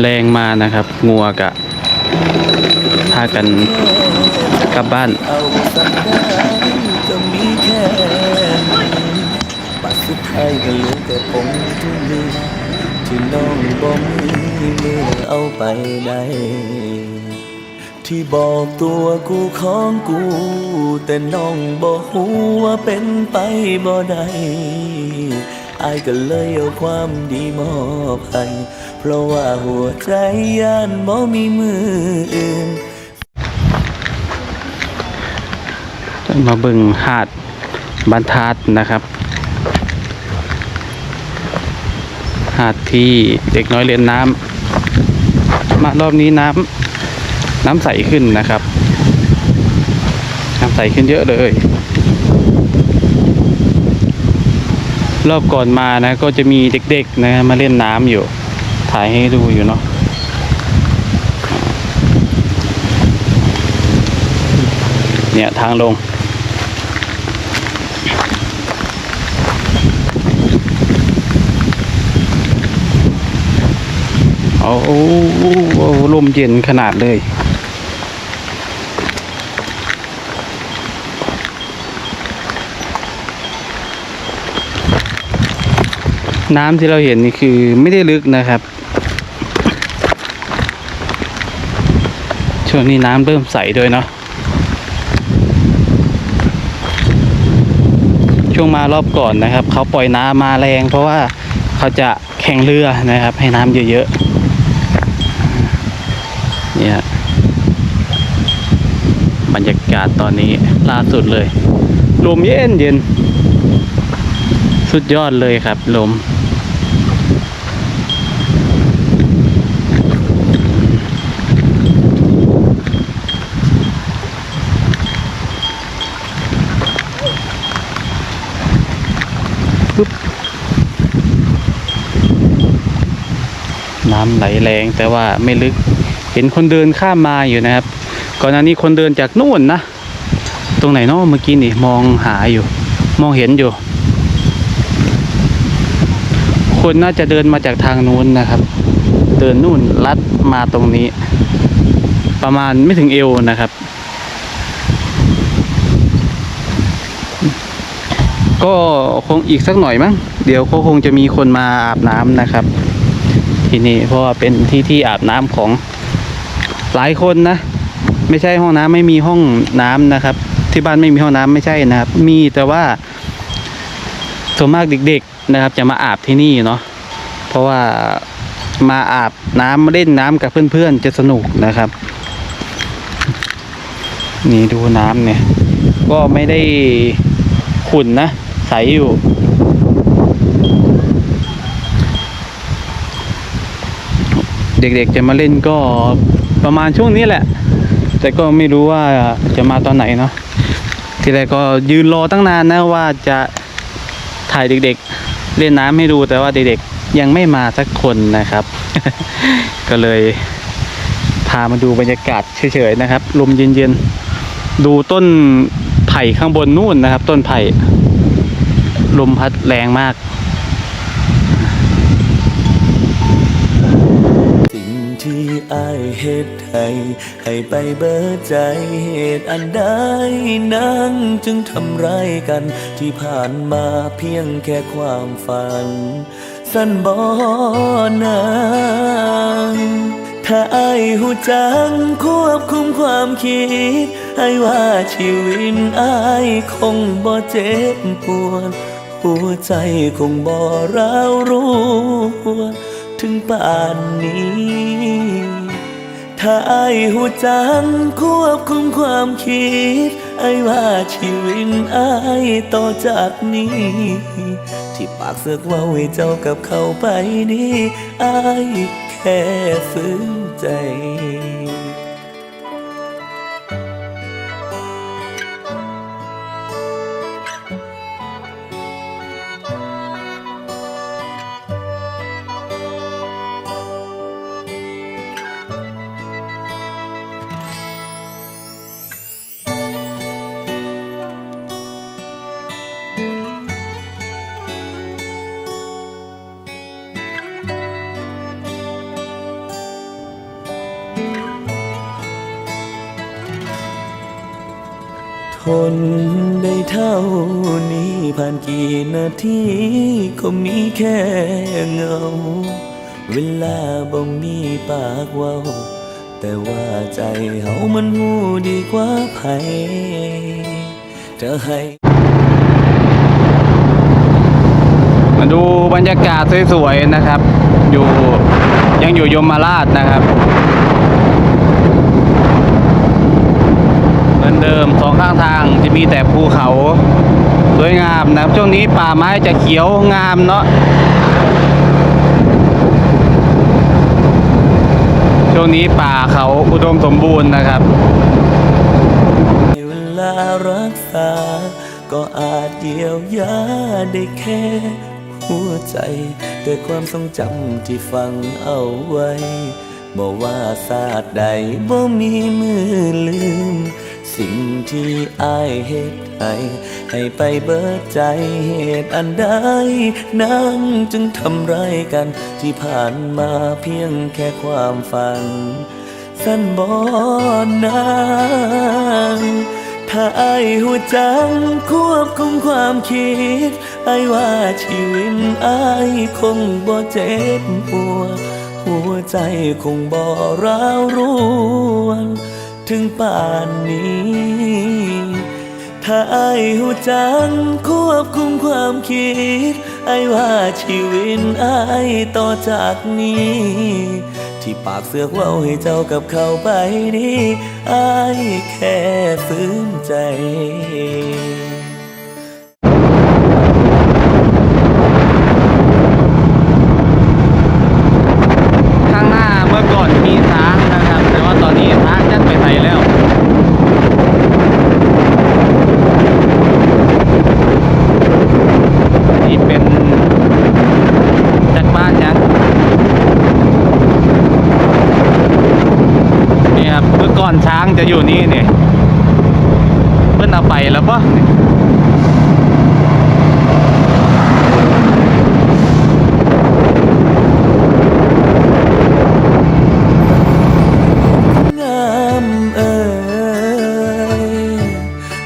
แรงมานะครับ งัวกะพากันกลับบ้านเอาสักได้ก็มีแค่นี้ปัสุดท้ายก็เหลือแต่ผมที่เหลือที่น้องบ่มีมือเอาไปได้ที่บอกตัวกูของกู แต่น้องบอกหูว่าเป็นไปบ่ได้ อายก็เลยเอาความดีมอบให้เพราะว่าหัวใจย่านบ่มีมืออื่นมาบิ่งหาดบรรทัดนะครับ หาดที่เด็กน้อยเล่นน้ำมารอบนี้น้ำน้ำใสขึ้นนะครับ น้ำใสขึ้นเยอะเลย รอบก่อนมานะ ก็จะมีเด็กๆนะมาเล่นน้ำอยู่ ถ่ายให้ดูอยู่เนาะเนี่ยทางลง โอ้โหลมเย็นขนาดเลย น้ำที่เราเห็นนี่คือไม่ได้ลึกนะครับ ช่วงนี้น้ำเริ่มใสด้วยเนาะช่วงมารอบก่อนนะครับ เขาปล่อยน้ำมาแรง เพราะว่าเขาจะแข่งเรือนะครับ ให้น้ำเยอะๆเนี่ยบรรยากาศตอนนี้ล่าสุดเลย ลมเย็นเย็น สุดยอดเลยครับลมำไหลแรงแต่ว่าไม่ลึก เห็นคนเดินข้ามมาอยู่นะครับ ก่อนหน้านี้คนเดินจากนู่นนะ ตรงไหนเนาะเมื่อกี้นี่มองหาอยู่ มองเห็นอยู่ คนน่าจะเดินมาจากทางนู้นนะครับ เดินนู่นลัดมาตรงนี้ ประมาณไม่ถึงเอวนะครับ ก็คงอีกสักหน่อยมั้ง เดี๋ยวก็คงจะมีคนมาอาบน้ำนะครับ ที่นี่ เพราะว่าเป็นที่ที่อาบน้ำของหลายคนนะ ไม่ใช่ห้องน้ำไม่มีห้องน้ำนะครับ ที่บ้านไม่มีห้องน้ำไม่ใช่นะครับ มีแต่ว่าส่วนมากเด็ก ๆนะครับ จะมาอาบที่นี่เนาะเพราะว่ามาอาบน้ำมาเล่นน้ำกับเพื่อนๆจะสนุกนะครับ นี่ดูน้ำเนี่ย ก็ไม่ได้ขุ่นนะใสอยู่ เด็กๆจะมาเล่นก็ประมาณช่วงนี้แหละ แต่ก็ไม่รู้ว่าจะมาตอนไหนเนาะทีแรกก็ยืนรอตั้งนานนะว่าจะถ่ายเด็กๆ เล่นน้ำให้ดูแต่ว่าเด็กๆยังไม่มาสักคนนะครับ ก็เลยพามาดูบรรยากาศเฉยๆนะครับ ลมเย็นๆ ดูต้นไผ่ข้างบนนู่นนะครับ ต้นไผ่ลมพัดแรงมาก อายเหตุให้ให้ไปเบิดใจเหตุอันใดนั่งจึงทำร้ายกันที่ผ่านมาเพียงแค่ความฝัน สั้นบ่นางถ้าอายหูจังควบคุมความคิดให้ว่าชีวิตอายคงบ่เจ็บปวดหัวใจคงบ่ร้าวรู้ ถึงป่านนี้ ถ้าไอ้ายหูจังควบคุมความคิด ไอว่าชีวิตไอต่อจากนี้ ที่ปากเสือกเว่าให้เจ้ากับเขาไปนี้ไอแค่ฝืนใจ ทนได้เท่านี้ผ่านกี่นาทีก็มีแค่เงา เวลาบ่มีปากเว้า แต่ว่าใจเฮามันหูดีกว่าไผจะให้ มาดูบรรยากาศสวยๆนะครับ อยู่ยังอยู่ยมราชนะครับ เหมือนเดิมสองข้างทางจะมีแต่ภูเขาสวยงามนะครับช่วงนี้ป่าไม้จะเขียวงามเนาะช่วงนี้ป่าเขาอุดมสมบูรณ์นะครับเวลารักษา ก็อาจเยียวยาได้แค่หัวใจ แต่ความทรงจำที่ฟังเอาไว้บอกว่าศาสตร์ใดบ่มีมือลืม สิ่งที่อายเหตุให้ให้ไปเบิดใจเหตุอันใดนางจึงทำไรกันที่ผ่านมาเพียงแค่ความฝัน สั้นบอนนางถ้าไอายหัวจังควบคุมความคิดไอายว่าชีวิตไอายคงบ่เจ็บปวดหัวใจคงบ่ร้าวรวง ถึงป่านนี้ ถ้าไอ้หูจังควบคุมความคิด ไอ้ว่าชีวิตไอ้ต่อจากนี้ ที่ปากเสือกเว่าให้เจ้ากับเขาไปนี้ไอ้แค่ฟื้นใจ ข้างหน้าเมื่อก่อนมีช้างนะครับ แต่ว่าตอนนี้ช้างยัดไปไหนแล้ว นี่เป็นจากบ้านยังนี่ครับเมื่อ ก่อนช้างจะอยู่นี่เนี่ยเพิ่นเอาไปแล้วปะงามเอ่ย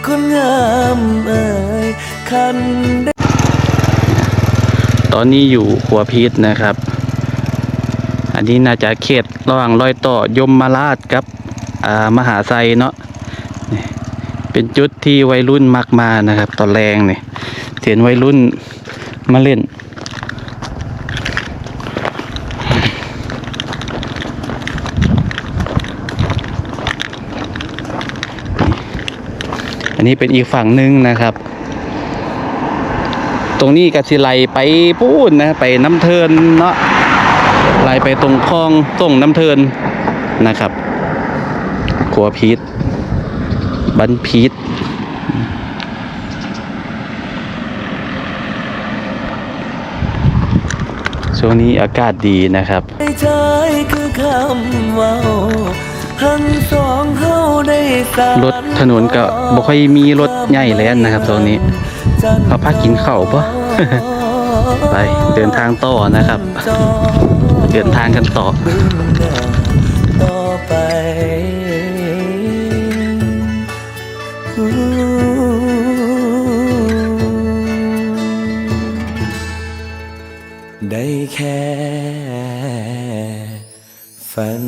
คนงามเอ่ยคันได้ตอนนี้อยู่ขัวพีชนะครับ อันนี้น่าจะเขตระหว่างรอยต่อยมมาราชกับอ่า มหาไซเนาะเป็นจุดที่วัยรุ่นมักมานะครับ ตอนแรงเนี่ยเห็นวัยรุ่นมาเล่น อันนี้เป็นอีกฝั่งหนึ่งนะครับ ตรงนี้กสิไลไปพูดนะไปน้ำเทินเนาะไหลไปตรงคลองส่งน้ำเทินนะครับ ขัวพีชบันพีชช่วงนี้อากาศดีนะครับได้ใจคือคำเว่าทั้งสองเฮาได้สานรถถนนก็บ่ค่อยมีรถใหญ่แล้วนะครับตอนนี้เขาพากินข้าวปะไปเดินทางต่อนะครับ เดินทางกันต่อ ได้แค่ฝัน